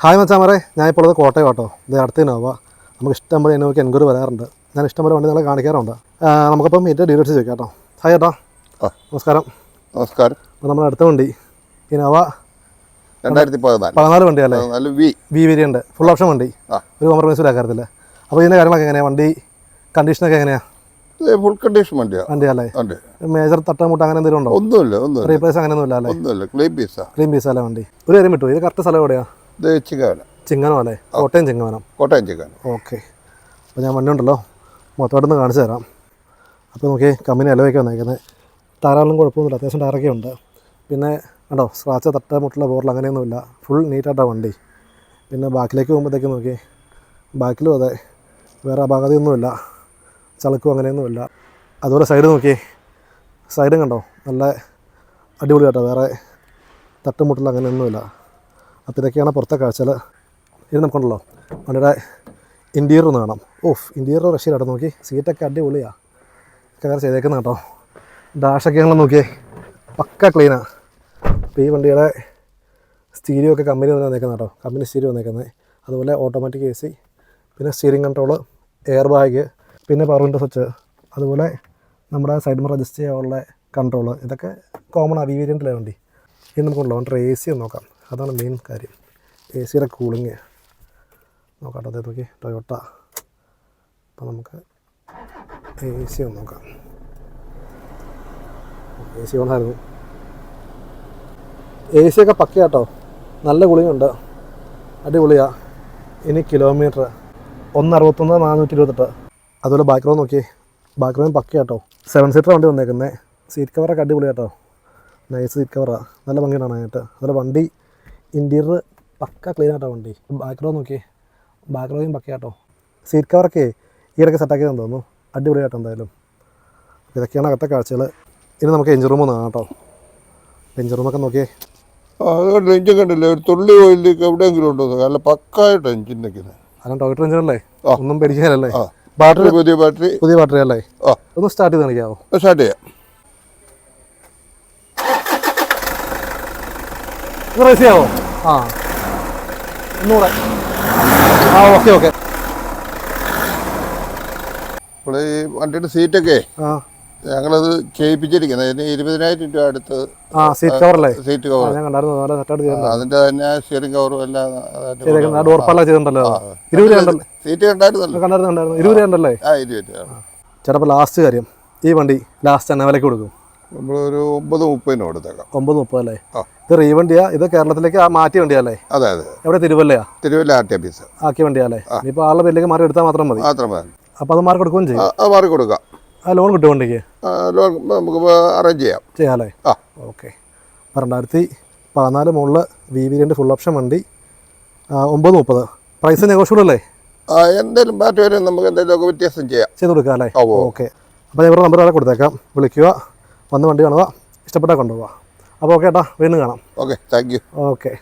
Hi മച്ചാമറെ ഞാനിപ്പോൾ ഉള്ളത് കോട്ടയം കേട്ടോ ഇത് അടുത്ത് നമുക്ക് ഇഷ്ടം പോലെ ഇനോവയ്ക്ക് എൻക്വയറി വരാറുണ്ട്. ഞാൻ ഇഷ്ടം പോലെ വണ്ടി നിങ്ങളെ കാണിക്കാറുണ്ട്. നമുക്കപ്പം എന്റെ ഡീറ്റെയിൽസ് ചോദിക്കാം കേട്ടോ. ഹായ് ചേട്ടാ. നമസ്കാരം. നമസ്കാരം. അപ്പോൾ നമ്മുടെ അടുത്ത വണ്ടി. ഇനോവ രണ്ടായിരത്തി പതിനാല്. പതിനാല് വണ്ടി അല്ലേ വി. വി ഉണ്ട് ഫുൾ ഓപ്ഷൻ വണ്ടി. ആ. ഒരു കോംപ്രമൈസും ഇല്ലാക്കാരത്തില്ല അപ്പോൾ ഇതിന്റെ കാര്യങ്ങളൊക്കെ എങ്ങനെയാണ് വണ്ടി കണ്ടീഷനൊക്കെ എങ്ങനെയാണ് ഫുൾ കണ്ടീഷൻ വണ്ടിയാണ് വണ്ടി അല്ലേ? ഉണ്ട് മേജർ തട്ടമുട്ട അങ്ങനെ എന്തെങ്കിലും ഉണ്ടോ? ഒന്നുമില്ല ഒന്നുമില്ല. റീപ്ലേസ് അങ്ങനെ ഇല്ല അല്ലേ? ഒന്നുമില്ല ക്ലീൻ പീസാ ക്ലീൻ പീസ് അല്ലേ വണ്ടി? ഒരു കാര്യം വിട്ടു ഇത് കറക്റ്റ് സ്ഥലം എവിടെയാണ് ഇത് ചിക്കാന ചിങ്ങനം അല്ലേ കോട്ടയം ചിങ്ങവനം. കോട്ടയം ചിങ്ങവനം. ഓക്കെ. അപ്പോൾ ഞാൻ വണ്ടി ഉണ്ടല്ലോ മൊത്തമായിട്ടൊന്ന് കാണിച്ചു തരാം. അപ്പോൾ നോക്കി കമ്പനി ഇലവൊക്കെ വന്നേക്കുന്നത് ധാരാളം കുഴപ്പമൊന്നുമില്ല. അത്യാവശ്യം ടയറൊക്കെ ഉണ്ട്. പിന്നെ കണ്ടോ സ്ക്രാച്ച് തട്ട മുട്ടുള്ള ബോറിൽ അങ്ങനെയൊന്നുമില്ല. ഫുൾ നീറ്റായിട്ടാണ് വണ്ടി. പിന്നെ ബാക്കിലേക്ക് പോകുമ്പോഴത്തേക്ക് നോക്കി ബാക്കിലും അതെ. വേറെ അപാകതയൊന്നുമില്ല. ചളുക്കും അങ്ങനെയൊന്നുമില്ല. അതുപോലെ സൈഡ് നോക്കി സൈഡും കണ്ടോ നല്ല അടിപൊളി കേട്ടോ വേറെ തട്ടുമുട്ടിൽ അങ്ങനെയൊന്നുമില്ല. അപ്പോൾ ഇതൊക്കെയാണ് പുറത്തെ കാഴ്ചകൾ. ഇത് നമുക്കുണ്ടല്ലോ. വണ്ടിയുടെ ഇന്റീരിയർ ഒന്ന് കാണാം. ഓഫ് ഇന്റീരിയർ റഷ്യയിലാണ് നോക്കി സീറ്റൊക്കെ അടിപൊളിയാണ് കയറി ചെയ്തേക്കുന്ന കേട്ടോ. ഡാഷൊക്കെ ഞങ്ങൾ നോക്കിയേ. പക്ക ക്ലീനാണ് അപ്പോൾ ഈ വണ്ടിയുടെ സ്റ്റീരിയോ ഒക്കെ കമ്പനി തന്നെ വന്നേക്കുന്ന കേട്ടോ. കമ്പനി സ്റ്റീരിയോ വന്നേക്കുന്നത്. അതുപോലെ ഓട്ടോമാറ്റിക് എ സി പിന്നെ സ്റ്റിയറിംഗ് കൺട്രോൾ എയർ ബാഗ് പിന്നെ പവർ വിൻഡോ സ്വിച്ച് അതുപോലെ നമ്മുടെ സൈഡ് അഡ്ജസ്റ്റ് ചെയ്യാനുള്ള കൺട്രോൾ ഇതൊക്കെ കോമൺ ആണ് വി വണ്ടി. ഇനി നമുക്കുണ്ടല്ലോ വണ്ടി എ സി നോക്കാം. അതാണ് മെയിൻ കാര്യം. എ സിയുടെ കൂളിങ് നോക്കാം അതേ നോക്കി ടൊയോട്ട അപ്പോൾ നമുക്ക് എ സി ഒന്ന് നോക്കാം. എ സി ഓണായിരുന്നു എ സി ഒക്കെ പക്കയാട്ടോ നല്ല കൂളിംഗ് അടിപൊളിയാ. ഇനി കിലോമീറ്റർ ഒന്ന് അറുപത്തൊന്ന് നാനൂറ്റി ഇരുപത്തെട്ട് അതുപോലെ ബാക്ക്ഗ്രൗണ്ട് നോക്കി ബാക്ക്ഗ്രൗണ്ട് പക്ക കേട്ടോ. സെവൻ സീറ്റർ വണ്ടി വന്നേക്കുന്നത് സീറ്റ് കവറൊക്കെ അടിപൊളി കേട്ടോ. നൈസ് സീറ്റ് കവറാണ് നല്ല ഭംഗിയാണ് കാണാനായിട്ട് അതുപോലെ വണ്ടി ഇന്റീരിയർ പക്ക ക്ലീൻ ആട്ടോ വണ്ടി. ബാക്ക്ഗ്രൗണ്ട് നോക്കി ബാക്ക്ഗ്രൗണ്ടും പക്ക ആട്ടോ സീറ്റ് കവറൊക്കെ ഈ ഇടയ്ക്ക് സെറ്റാക്കിയതെന്ന് തോന്നുന്നു. അടിപൊളി ആട്ടോ എന്തായാലും. ഇതൊക്കെയാണ് അകത്തെ കാഴ്ചകൾ ഇനി നമുക്ക് എഞ്ചിൻ റൂം നോക്കാം കേട്ടോ എഞ്ചിൻ റൂമൊക്കെ നോക്കിയേ. അതുകൊണ്ട് എഞ്ചിൻ കണ്ടില്ലേ? ഒരു തുള്ളി ഓയിലേക്ക് എവിടെയെങ്കിലും ഉണ്ടോ? അല്ല പക്കായിട്ട് എഞ്ചിൻ നിൽക്കുന്നത് കാരണം ടൊയോട്ട എഞ്ചിൻ അല്ലേ? ഒന്നും പേടിക്കാനല്ലേ? ബാറ്ററി പുതിയ ബാറ്ററി പുതിയ ബാറ്ററി അല്ലേ? ഒന്ന് സ്റ്റാർട്ട് ചെയ്ത് കാണിക്കാവോ? സ്റ്റാർട്ട് ചെയ്യാം. ചെയ്യാമോ ആ. നൂറ്. ആ ഓക്കെ ഓക്കെ. ഇവിടെ ഈ വണ്ടിയുടെ സീറ്റൊക്കെ ആ. ഞങ്ങളത് ചെയ്യിപ്പിച്ചിരിക്കുന്നത്. അതിന് ഇരുപതിനായിരം രൂപ അടുത്ത് ആ സീറ്റ് കവറല്ലേ? സീറ്റ് കവർ ഞാൻ കണ്ടായിരുന്നു. നല്ല സെറ്റായിട്ട് ചെയ്തിട്ടുണ്ട്. അതിന്റെ തന്നെ സ്റ്റിയറിംഗ് കവറും എല്ലാം ഡോർ പാല ചെയ്തിട്ടുണ്ടല്ലോ. ഇരുപത് രൂപ സീറ്റ് കണ്ടായിരുന്നല്ലോ. കണ്ടായിരുന്നു കണ്ടായിരുന്നു. ഇരുപത് രൂപ ഉണ്ടല്ലേ. ആ ഇരുപത് രൂപ. ചേട്ടാ ലാസ്റ്റ് കാര്യം. ഈ വണ്ടി ലാസ്റ്റ് തന്നെ വിലക്ക് കൊടുക്കും. നമ്മളൊരു ഒമ്പത് മുപ്പതിന് കൊടുത്തേക്കാം ഒമ്പത് മുപ്പത് അല്ലേ? ആ. ഇത് റീ വണ്ടിയാ? ഇത് കേരളത്തിലേക്ക് ആ മാറ്റിയ വണ്ടിയല്ലേ? അതെ അതെ. എവിടെ? തിരുവല്ലയാ? തിരുവല്ല ആർ ടി ഓഫീസ് ആക്കിയ വണ്ടിയല്ലേ? ഇപ്പൊ ആളുടെ പേരിലേക്ക് മാറി എടുത്താൽ മാത്രം മതി. മാത്രം മതി. അപ്പോൾ അത് മാറി കൊടുക്കുകയും ചെയ്യും. മാറി കൊടുക്കാം. ആ ലോൺ കിട്ടും വണ്ടിക്ക്? ലോൺ നമുക്ക് അറേഞ്ച് ചെയ്യാം. ചെയ്യാമല്ലേ ആ. ഓക്കെ. രണ്ടായിരത്തി പതിനാല് മുകളിൽ വി വിന്റെ ഫുൾ ഓപ്ഷൻ വണ്ടി. ഒമ്പത് മുപ്പത്. പ്രൈസ് നെഗോഷ്യബിൾ അല്ലേ? എന്തെങ്കിലും മാറ്റം വരും നമുക്ക് എന്തെങ്കിലുമൊക്കെ വ്യത്യാസം ചെയ്യാം. ചെയ്ത് കൊടുക്കാം അല്ലേ. ഓക്കെ. അപ്പോൾ ഞാൻ ഇവരുടെ നമ്പർ വേറെ കൊടുത്തേക്കാം. വിളിക്കുക. വന്ന് വണ്ടി കാണുക. ഇഷ്ടപ്പെട്ടാൽ കൊണ്ടുപോവാ അപ്പോൾ ഓക്കെ ഏട്ടാ വീണ്ടും കാണാം. Okay thank you. ഓക്കെ.